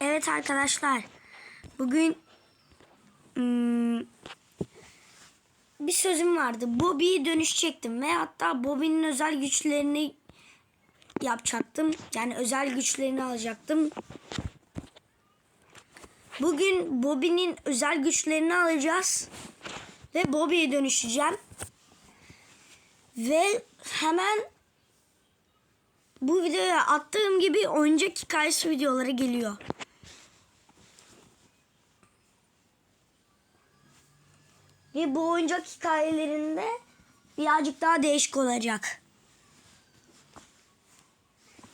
Evet arkadaşlar. Bugün hmm, bir sözüm vardı. Bobby'ye dönüşecektim ve hatta Bobby'nin özel güçlerini yapacaktım. Yani özel güçlerini alacaktım. Bugün Bobby'nin özel güçlerini alacağız. Ve Bobby'ye dönüşeceğim. Ve hemen bu videoya attığım gibi oyuncak hikayesi videoları geliyor. Ve bu oyuncak hikayelerinde birazcık daha değişik olacak.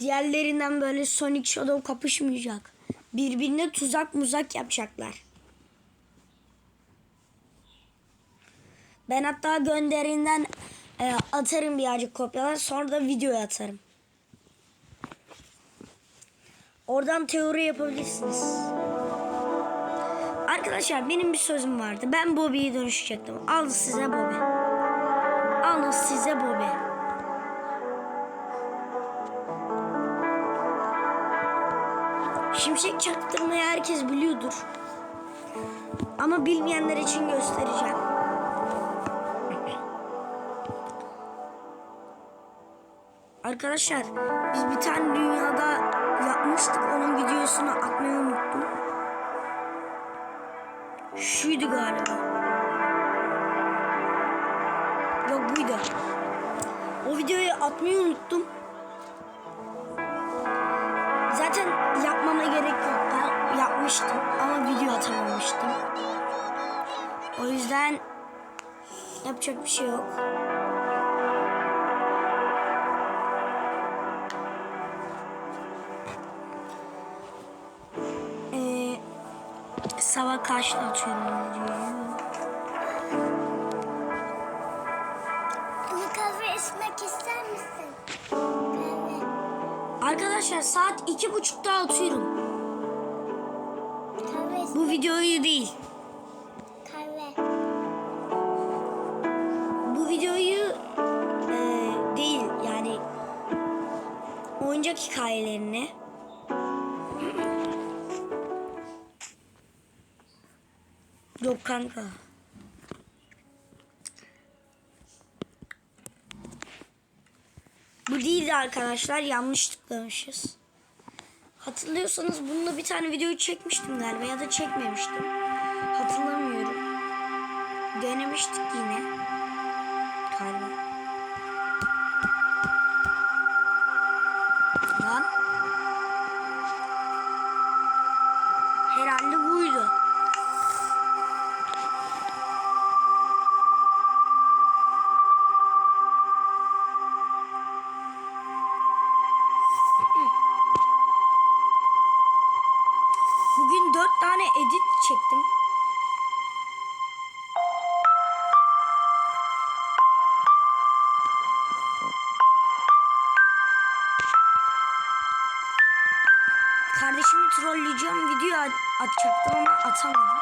Diğerlerinden böyle Sonic Shadow kapışmayacak. Birbirine tuzak muzak yapacaklar. Ben hatta gönderinden e, atarım birazcık kopyalar sonra da videoya atarım. Oradan teori yapabilirsiniz. Arkadaşlar benim bir sözüm vardı. Ben Bobby'ye dönüşecektim. Al size Bobby. Alın size Bobby. Şimşek çaktırmayı herkes biliyordur. Ama bilmeyenler için göstereceğim. Arkadaşlar biz bir tane dünyada yapmıştık. Onun videosunu atmayı unuttum. Şuydu galiba. Yok buydu. O videoyu atmayı unuttum. Zaten yapmama gerek yok. Ben yapmıştım ama video atamamıştım. O yüzden yapacak bir şey yok. Sabah kaçta atıyorum videoyu? Kahve içmek ister misin? Kahve. Arkadaşlar saat iki buçukta atıyorum. Kahve. Bu videoyu değil. Kahve. Bu videoyu e, değil yani oyuncak hikayelerini Yok kanka. Bu değildi arkadaşlar. Yanlış tıklamışız. Hatırlıyorsanız bununla bir tane video çekmiştim galiba ya da çekmemiştim. Hatırlamıyorum. Denemiştik yine. Galiba. Trolleyeceğim video at- atacaktım ama atamadım.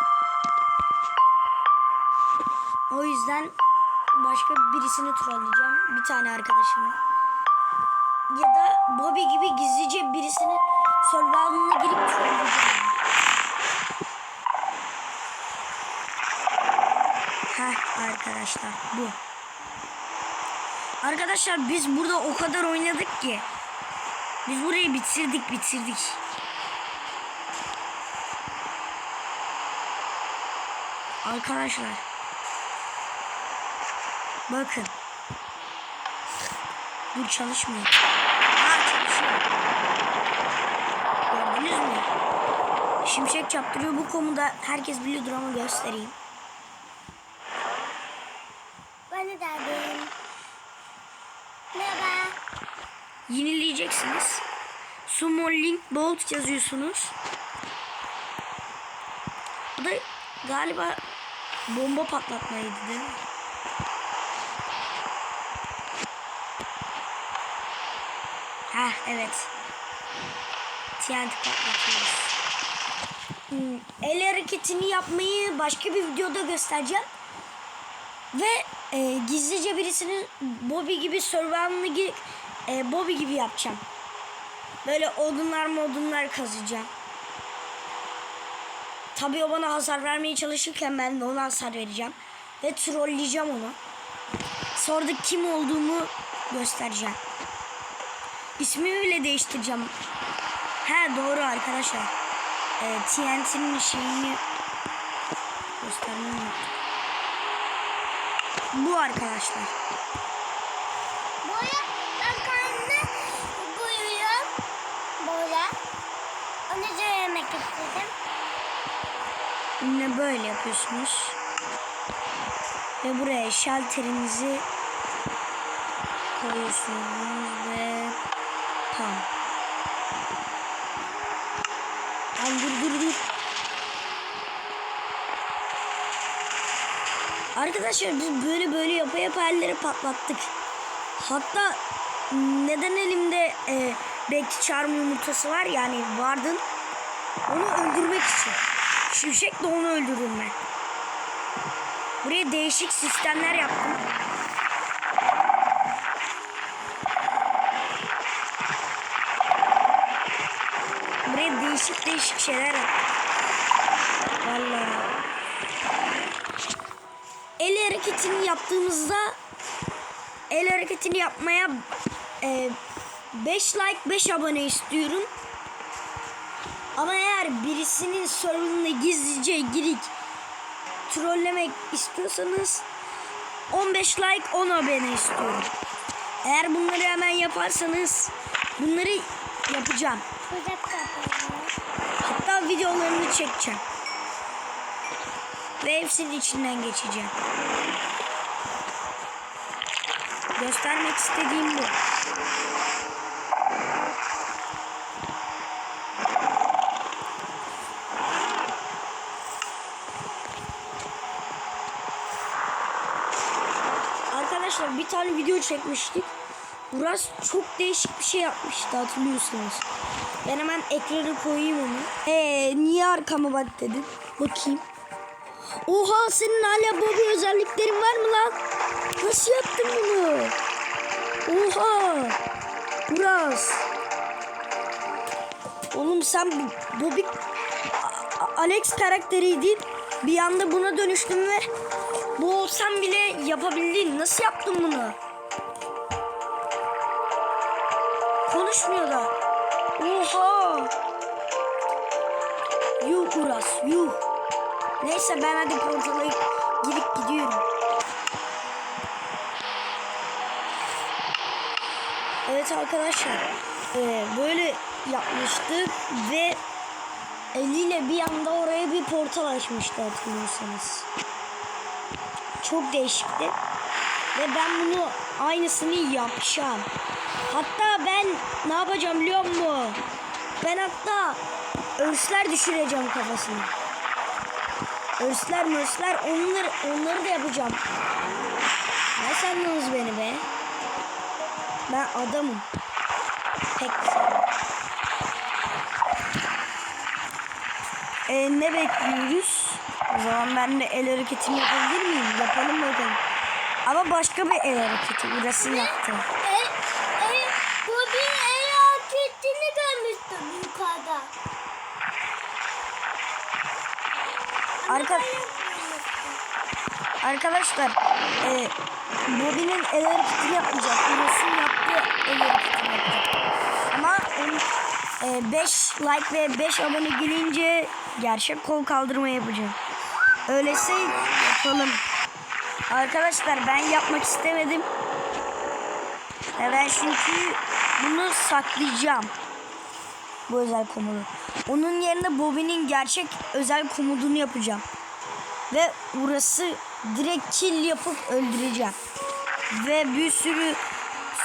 O yüzden başka birisini trolleyeceğim. Bir tane arkadaşımı. Ya da Bobby gibi gizlice birisini survival'ına girip trolleyeceğim. Heh arkadaşlar bu. Arkadaşlar biz burada o kadar oynadık ki. Biz burayı bitirdik bitirdik. Arkadaşlar. Bakın. Dur çalışmıyor. Ha çalışıyor. Gördünüz mü? Şimşek çaптırıyor. Bu konuda herkes biliyordur ama göstereyim. De derdim. Merhaba. Yenileyeceksiniz. Summon link bolt yazıyorsunuz. Bu da galiba bomba patlatmaydı değil mi? Ha evet. TNT patlatıyoruz. Hmm, el hareketini yapmayı başka bir videoda göstereceğim. Ve e, gizlice birisinin Bobby gibi survival'ını e, Bobby gibi yapacağım. Böyle odunlar modunlar kazacağım. Tabii o bana hasar vermeye çalışırken ben de ona hasar vereceğim. Ve trolleyeceğim onu. Sonra da kim olduğumu göstereceğim. İsmimi bile değiştireceğim. He doğru arkadaşlar. Ee, TNT'nin şeyini göstermem. Bu arkadaşlar. Böyle yapıyorsunuz. Ve buraya şalterinizi koyuyorsunuz ve tam. Lan dur dur dur. Arkadaşlar biz böyle böyle yapa yapa elleri patlattık. Hatta neden elimde e, belki çarmı yumurtası var yani vardın. Onu öldürmek için. Şimşek de onu öldürürüm ben. Buraya değişik sistemler yaptım. Buraya değişik değişik şeyler yaptım. Vallahi. El hareketini yaptığımızda el hareketini yapmaya 5 like 5 abone istiyorum. Ama eğer birisinin serverına gizlice girip trollemek istiyorsanız 15 like 10 abone istiyorum. Eğer bunları hemen yaparsanız bunları yapacağım. Hatta videolarını çekeceğim. Ve hepsinin içinden geçeceğim. Göstermek istediğim bu. Arkadaşlar bir tane video çekmiştik. Burası çok değişik bir şey yapmıştı hatırlıyorsunuz. Ben hemen ekrana koyayım onu. Eee niye arkama bak dedin? Bakayım. Oha senin hala Bobby özelliklerin var mı lan? Nasıl yaptın bunu? Oha. Uras. Oğlum sen Bobby Alex karakteriydin. Bir anda buna dönüştün ve olsan bile yapabildin. Nasıl yaptın bunu? Konuşmuyor da. Oha. Yuh Uras yuh. Neyse ben hadi portala girip gidiyorum. Evet arkadaşlar. eee, böyle yapmıştı ve eliyle bir anda oraya bir portal açmıştı hatırlıyorsanız. Çok değişikti. Ve ben bunu aynısını yapacağım. Hatta ben ne yapacağım biliyor musun? Ben hatta örsler düşüreceğim kafasına. Örsler mörsler onları, onları da yapacağım. Ne sandınız beni be? Ben adamım. Pek güzel. Ee, ne bekliyoruz? O zaman ben de el hareketimi yapabilir miyim? Yapalım bakalım. Ama başka bir el hareketi. Burası yaptı. El, el, bu bir el hareketini görmüştüm yukarıda. Arka, arkadaşlar e, Bobby'nin el hareketini yapmayacak. Burasının yaptığı el hareketini yapacak. Ama 5 like ve 5 abone gelince gerçek kol kaldırma yapacağım. Öyleyse yapalım. Arkadaşlar ben yapmak istemedim. E, ben çünkü bunu saklayacağım. Bu özel komodu. Onun yerine Bobby'nin gerçek özel komodunu yapacağım. Ve burası direkt kill yapıp öldüreceğim. Ve bir sürü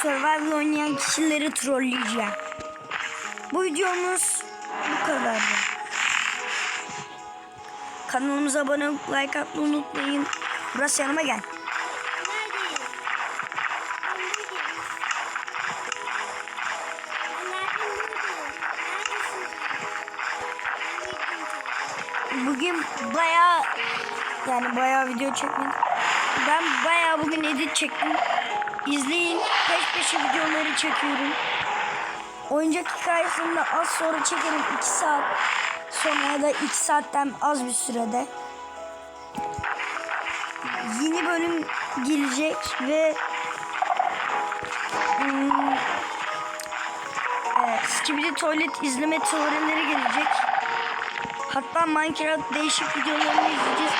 survival oynayan kişileri trolleyeceğim. Bu videomuz bu kadardı. Kanalımıza abone olup like atmayı unutmayın. Burası yanıma gel. Bugün bayağı yani bayağı video çektim. Ben bayağı bugün edit çektim. İzleyin. Peş peşe videoları çekiyorum. Oyuncak hikayesini az sonra çekerim. 2 saat Sonra da 2 saatten az bir sürede yeni bölüm gelecek ve hmm, evet, Skibidi Tuvalet izleme teorileri gelecek. Hatta Minecraft değişik videolarını izleyeceğiz.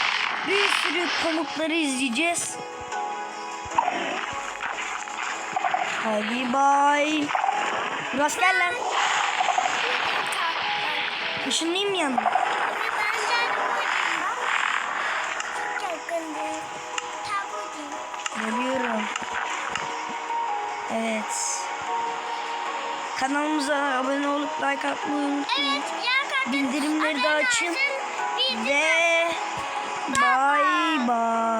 Bir sürü komutları izleyeceğiz. Hadi bay. Lan. Işınlayayım mı yanına? Geliyorum. Evet. Kanalımıza abone olup like atmayı unutmayın. Bildirimleri de açın. Ve bay bay.